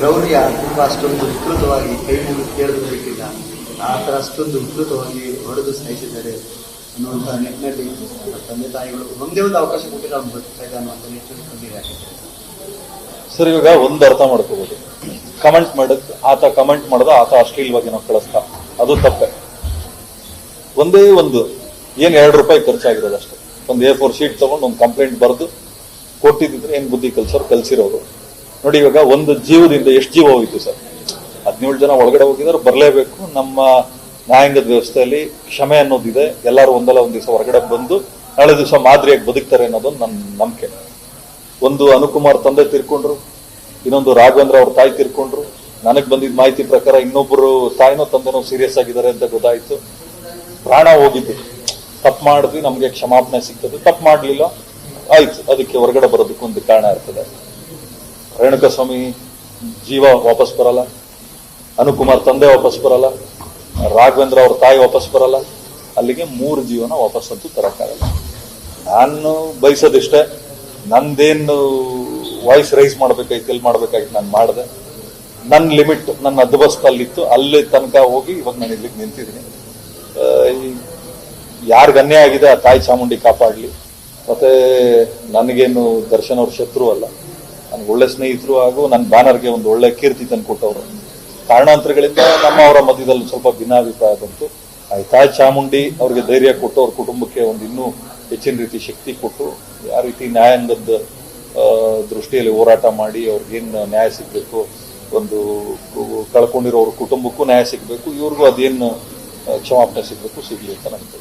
ಕ್ರೌರ್ಯ ತುಂಬಾ ಅಷ್ಟೊಂದು ವಿಕೃತವಾಗಿ ಕೈ ಮುಗಿದು ಕೇಳಿದ್ರು ಬೇಕಿಲ್ಲ ಆ ಥರ ಅಷ್ಟೊಂದು ವಿಕೃತವಾಗಿ ಹೊಡೆದು ಸಹಿಸಿದ್ದಾರೆ ಅನ್ನುವಂಥ ನಿಟ್ಟಿನಲ್ಲಿ ತಂದೆ ತಾಯಿಗಳು ಒಂದೇ ಒಂದು ಅವಕಾಶ ಕೊಟ್ಟಿಲ್ಲ ಅವ್ನು ಬರ್ತಾ ನಿಟ್ಟಿನಲ್ಲಿ ಕಣ್ಣೀರು ಹಾಕಿದ್ದಾರೆ ಸರ್, ಇವಾಗ ಒಂದು ಅರ್ಥ ಮಾಡ್ಕೋಬಹುದು ಕಮೆಂಟ್ ಮಾಡಕ್, ಆತ ಕಮೆಂಟ್ ಮಾಡ್ದ, ಆತ ಅಶ್ಲೀಲವಾಗಿ ನಾವು ಕಳಿಸ್ತಾ ಅದು ತಪ್ಪೆ. ಒಂದೇ ಒಂದು, ಏನ್ ಎರಡು ರೂಪಾಯಿ ಖರ್ಚಾಗಿರೋದು ಅಷ್ಟೇ. ಒಂದು ಎ ಫೋರ್ ಶೀಟ್ ತಗೊಂಡು ಒಂದು ಕಂಪ್ಲೇಂಟ್ ಬರೆದು ಕೊಟ್ಟಿದ್ರೆ ಏನ್ ಬುದ್ಧಿ ಕಲ್ಸೋರು? ಕಲ್ಸಿರೋರು. ನೋಡಿ, ಇವಾಗ ಒಂದು ಜೀವದಿಂದ ಎಷ್ಟು ಜೀವ ಹೋಗಿತ್ತು ಸರ್? ಹದಿನೇಳು ಜನ ಒಳಗಡೆ ಹೋಗಿದ್ರು ಬರಲೇಬೇಕು. ನಮ್ಮ ನ್ಯಾಯಾಂಗದ ವ್ಯವಸ್ಥೆಯಲ್ಲಿ ಕ್ಷಮೆ ಅನ್ನೋದಿದೆ. ಎಲ್ಲರೂ ಒಂದಲ್ಲ ಒಂದು ದಿವಸ ಹೊರಗಡೆ ಬಂದು ನಾಳೆ ದಿವಸ ಮಾದರಿಯಾಗಿ ಬದುಕ್ತಾರೆ ಅನ್ನೋದೊಂದು ನನ್ನ ನಂಬಿಕೆ. ಒಂದು ಅನುಕುಮಾರ್ ತಂದೆ ತೀರ್ಕೊಂಡ್ರು, ಇನ್ನೊಂದು ರಾಘವೇಂದ್ರ ಅವ್ರ ತಾಯಿ ತೀರ್ಕೊಂಡ್ರು. ನನಗೆ ಬಂದಿದ್ದ ಮಾಹಿತಿ ಪ್ರಕಾರ ಇನ್ನೊಬ್ಬರು ತಾಯಿನೋ ತಂದೆನೋ ಸೀರಿಯಸ್ ಆಗಿದ್ದಾರೆ ಅಂತ ಗೊತ್ತಾಯ್ತು. ಪ್ರಾಣ ಹೋಗಿದ್ದು ತಪ್ಪು ಮಾಡಿದ್ವಿ, ನಮಗೆ ಕ್ಷಮಾಪಣೆ ಸಿಗ್ತದೆ ತಪ್ಪು ಮಾಡಲಿಲ್ಲ. ಆಯ್ತು, ಅದಕ್ಕೆ ಹೊರಗಡೆ ಬರೋದಕ್ಕೊಂದು ಕಾರಣ ಇರ್ತದೆ ರೇಣುಕಾ ಸ್ವಾಮಿ ಜೀವ ವಾಪಸ್ ಬರಲ್ಲ, ಅನುಕುಮಾರ್ ತಂದೆ ವಾಪಸ್ ಬರಲ್ಲ, ರಾಘವೇಂದ್ರ ಅವ್ರ ತಾಯಿ ವಾಪಸ್ ಬರಲ್ಲ, ಅಲ್ಲಿಗೆ ಮೂರು ಜೀವನ ವಾಪಸ್ ಅಂತೂ ತರಕ್ಕಾಗಲ್ಲ ನಾನು ಬಯಸೋದಿಷ್ಟೇ, ನಂದೇನು ವಾಯ್ಸ್ ರೈಸ್ ಮಾಡ್ಬೇಕಾಯ್ತು ಎಲ್ಲಿ ಮಾಡ್ಬೇಕಾಯ್ತು ನಾನು ಮಾಡಿದೆ. ನನ್ನ ಲಿಮಿಟ್, ನನ್ನ ಅದ್ಬಸ್ತ ಅಲ್ಲಿತ್ತು ಅಲ್ಲಿ ತನಕ ಹೋಗಿ ಇವಾಗ ನಾನು ಇಲ್ಲಿಗೆ ನಿಂತಿದ್ದೀನಿ. ಅನ್ಯಾಯ ಆಗಿದೆ, ಆ ತಾಯಿ ಚಾಮುಂಡಿ ಕಾಪಾಡಲಿ. ಮತ್ತೆ ನನಗೇನು ದರ್ಶನ್ ಅವ್ರ ಶತ್ರು ಅಲ್ಲ. ನನ್ಗೆ ಒಳ್ಳೆ ಸ್ನೇಹಿತರು ಹಾಗೂ ನನ್ನ ಬ್ಯಾನರ್ಗೆ ಒಂದು ಒಳ್ಳೆ ಕೀರ್ತಿ ತಂದು ಕೊಟ್ಟವರು. ಕಾರಣಾಂತರಗಳಿಂದ ನಮ್ಮ ಅವರ ಮಧ್ಯದಲ್ಲಿ ಸ್ವಲ್ಪ ಭಿನ್ನಾಭಿಪ್ರಾಯ ಬಂತು. ಆ ತಾಯಿ ಚಾಮುಂಡಿ ಅವ್ರಿಗೆ ಧೈರ್ಯ ಕೊಟ್ಟು ಅವ್ರ ಕುಟುಂಬಕ್ಕೆ ಒಂದು ಇನ್ನೂ ಹೆಚ್ಚಿನ ರೀತಿ ಶಕ್ತಿ ಕೊಟ್ಟು ಯಾವ ರೀತಿ ನ್ಯಾಯಾಂಗದ ದೃಷ್ಟಿಯಲ್ಲಿ ಹೋರಾಟ ಮಾಡಿ ಅವ್ರಿಗೇನು ನ್ಯಾಯ ಸಿಗಬೇಕು, ಒಂದು ಕಳ್ಕೊಂಡಿರೋ ಅವ್ರ ಕುಟುಂಬಕ್ಕೂ ನ್ಯಾಯ ಸಿಗಬೇಕು, ಇವ್ರಿಗೂ ಅದೇನು, ಕ್ಷಮಾಪಣೆ ಸಿಗಬೇಕು, ಸಿಗ್ಲಿ ಅಂತ ನಂಗೆ